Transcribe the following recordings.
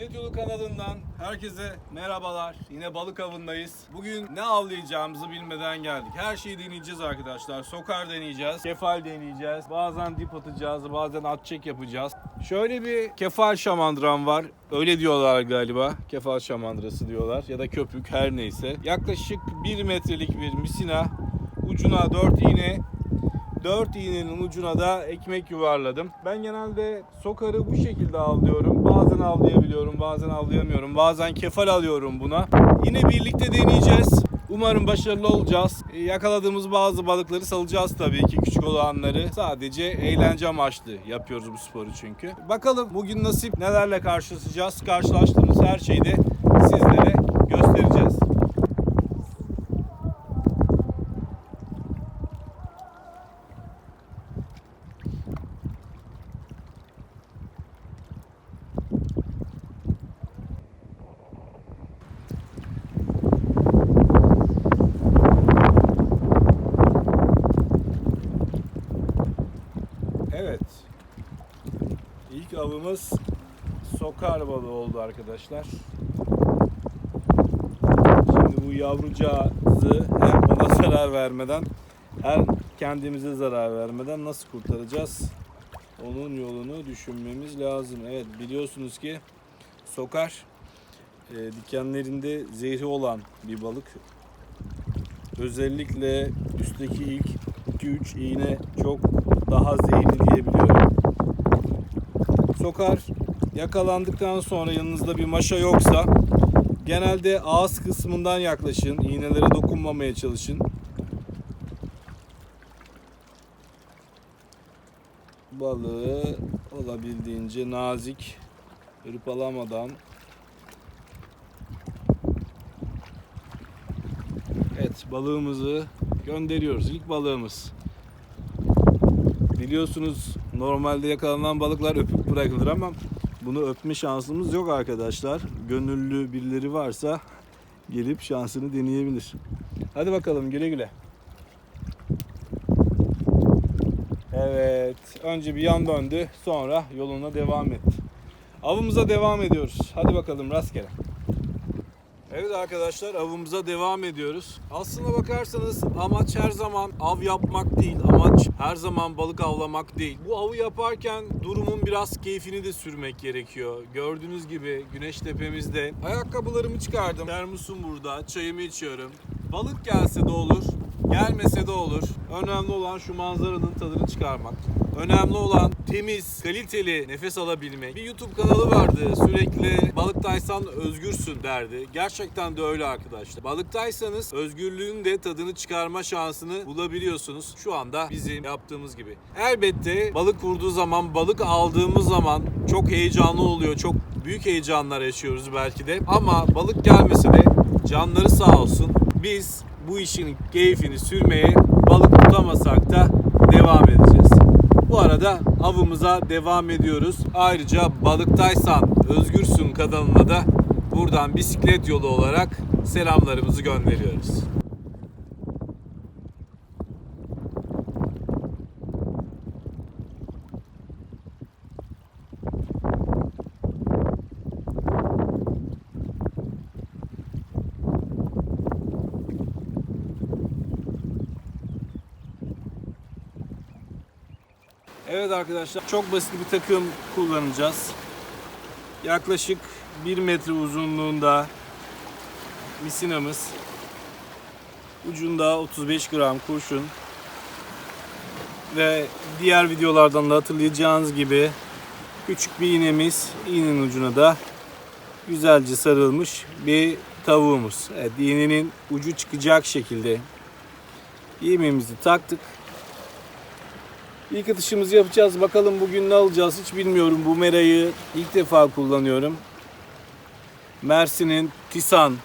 Bisiklet Yolu kanalından herkese merhabalar. Yine balık avındayız. Bugün ne avlayacağımızı bilmeden geldik. Her şeyi deneyeceğiz arkadaşlar. Sokar deneyeceğiz, kefal deneyeceğiz. Bazen dip atacağız, bazen at çek yapacağız. Şöyle bir kefal şamandıram var. Öyle diyorlar galiba. Kefal şamandırası diyorlar ya da köpük her neyse. Yaklaşık 1 metrelik bir misina. Ucuna 4 iğne, Dört iğnenin ucuna da ekmek yuvarladım. Ben genelde sokarı bu şekilde avlıyorum. Bazen avlayabiliyorum, bazen avlayamıyorum. Bazen kefal alıyorum buna. Yine birlikte deneyeceğiz. Umarım başarılı olacağız. E, Yakaladığımız bazı balıkları salacağız tabii ki küçük olanları. Sadece eğlence amaçlı yapıyoruz bu sporu çünkü. Bakalım bugün nasip nelerle karşılaşacağız. Karşılaştığımız her şeyi de sizlere Evet. İlk avımız sokar balığı oldu arkadaşlar. Şimdi bu yavrucağızı hem ona zarar vermeden hem kendimize zarar vermeden nasıl kurtaracağız? Onun yolunu düşünmemiz lazım. Evet biliyorsunuz ki sokar e, dikenlerinde zehri olan bir balık. Özellikle üstteki ilk 2-3 iğne çok daha zehirli diyebiliyorum. Sokar yakalandıktan sonra yanınızda bir maşa yoksa genelde ağız kısmından yaklaşın. iğnelere dokunmamaya çalışın. Balığı olabildiğince nazik hırpalamadan Evet balığımızı gönderiyoruz. İlk balığımız. Biliyorsunuz normalde yakalanan balıklar öpüp bırakılır ama bunu öpme şansımız yok arkadaşlar. Gönüllü birileri varsa gelip şansını deneyebilir. Hadi bakalım güle güle. Evet, önce bir yan döndü, sonra yoluna devam etti. Avımıza devam ediyoruz. Hadi bakalım rastgele. Evet arkadaşlar avımıza devam ediyoruz. Aslına bakarsanız amaç her zaman av yapmak değil. Amaç her zaman balık avlamak değil. Bu avı yaparken durumun biraz keyfini de sürmek gerekiyor. Gördüğünüz gibi güneş tepemizde. Ayakkabılarımı çıkardım. Termosum burada. Çayımı içiyorum. Balık gelse de olur. Gelmese de olur. Önemli olan şu manzaranın tadını çıkarmak. Önemli olan temiz, kaliteli nefes alabilmek. Bir YouTube kanalı vardı. Sürekli balıktaysan özgürsün derdi. Gerçekten de öyle arkadaşlar. Balıktaysanız özgürlüğün de tadını çıkarma şansını bulabiliyorsunuz. Şu anda bizim yaptığımız gibi. Elbette balık vurduğu zaman, balık aldığımız zaman çok heyecanlı oluyor. Çok büyük heyecanlar yaşıyoruz belki de. Ama balık gelmese de canları sağ olsun. Biz bu işin keyfini sürmeye balık tutamasak da devam edeceğiz. Bu arada avımıza devam ediyoruz. Ayrıca balıktaysan özgürsün kanalına da buradan bisiklet yolu olarak selamlarımızı gönderiyoruz. Evet arkadaşlar çok basit bir takım kullanacağız. Yaklaşık 1 metre uzunluğunda misinamız. Ucunda 35 gram kurşun. Ve diğer videolardan da hatırlayacağınız gibi küçük bir iğnemiz. İğnenin ucuna da güzelce sarılmış bir tavuğumuz. Evet, iğnenin ucu çıkacak şekilde yemeğimizi taktık. İlk atışımızı yapacağız. Bakalım bugün ne alacağız hiç bilmiyorum. Bu merayı ilk defa kullanıyorum. Mersin'in Tisan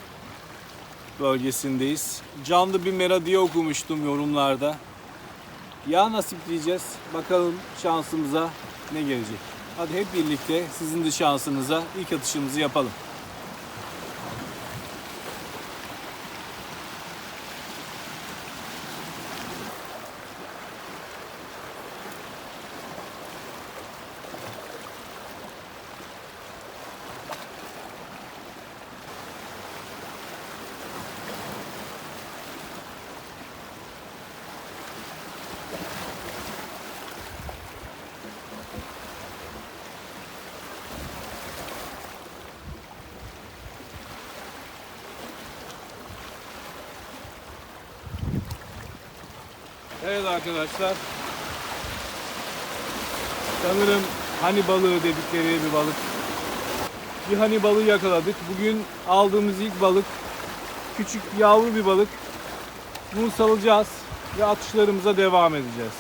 bölgesindeyiz. Canlı bir mera diye okumuştum yorumlarda. Ya nasip diyeceğiz. Bakalım şansımıza ne gelecek. Hadi hep birlikte sizin de şansınıza ilk atışımızı yapalım. Evet arkadaşlar. Sanırım hani balığı dedikleri bir balık. Bir hani balığı yakaladık. Bugün aldığımız ilk balık küçük yavru bir balık. Bunu salacağız ve atışlarımıza devam edeceğiz.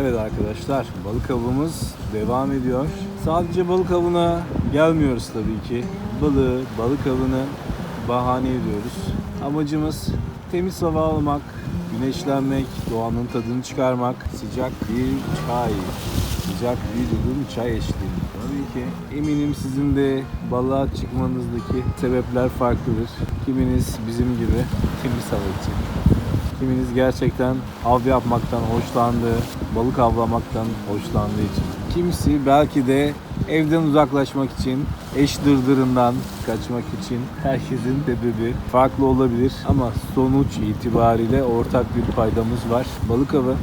Evet arkadaşlar balık avımız devam ediyor. Sadece balık avına gelmiyoruz tabii ki. Balığı, balık avını bahane ediyoruz. Amacımız temiz hava almak, güneşlenmek, doğanın tadını çıkarmak, sıcak bir çay, sıcak bir yudum çay eşliğinde. Tabii ki eminim sizin de balığa çıkmanızdaki sebepler farklıdır. Kiminiz bizim gibi temiz hava için, Kiminiz gerçekten av yapmaktan hoşlandığı, balık avlamaktan hoşlandığı için. Kimisi belki de evden uzaklaşmak için, eş dırdırından kaçmak için herkesin sebebi farklı olabilir. Ama sonuç itibariyle ortak bir paydamız var. Balık avı.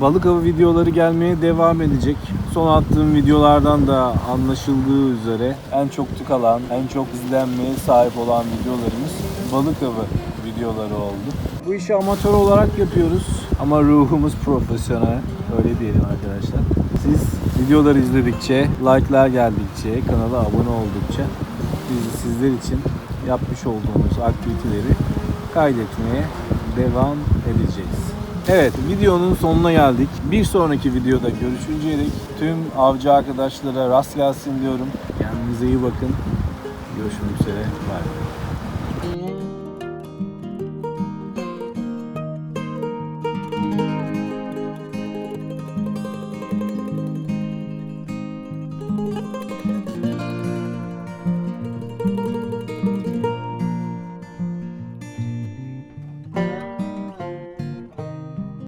Balık avı videoları gelmeye devam edecek. Son attığım videolardan da anlaşıldığı üzere en çok tıkalan, en çok izlenmeye sahip olan videolarımız balık avı videoları oldu. Bu işi amatör olarak yapıyoruz ama ruhumuz profesyonel. Öyle diyelim arkadaşlar. Siz videoları izledikçe, like'lar geldikçe, kanala abone oldukça biz sizler için yapmış olduğumuz aktiviteleri kaydetmeye devam edeceğiz. Evet, videonun sonuna geldik. Bir sonraki videoda görüşünceye dek tüm avcı arkadaşlara rast gelsin diyorum. Kendinize iyi bakın. Görüşmek üzere. Bye.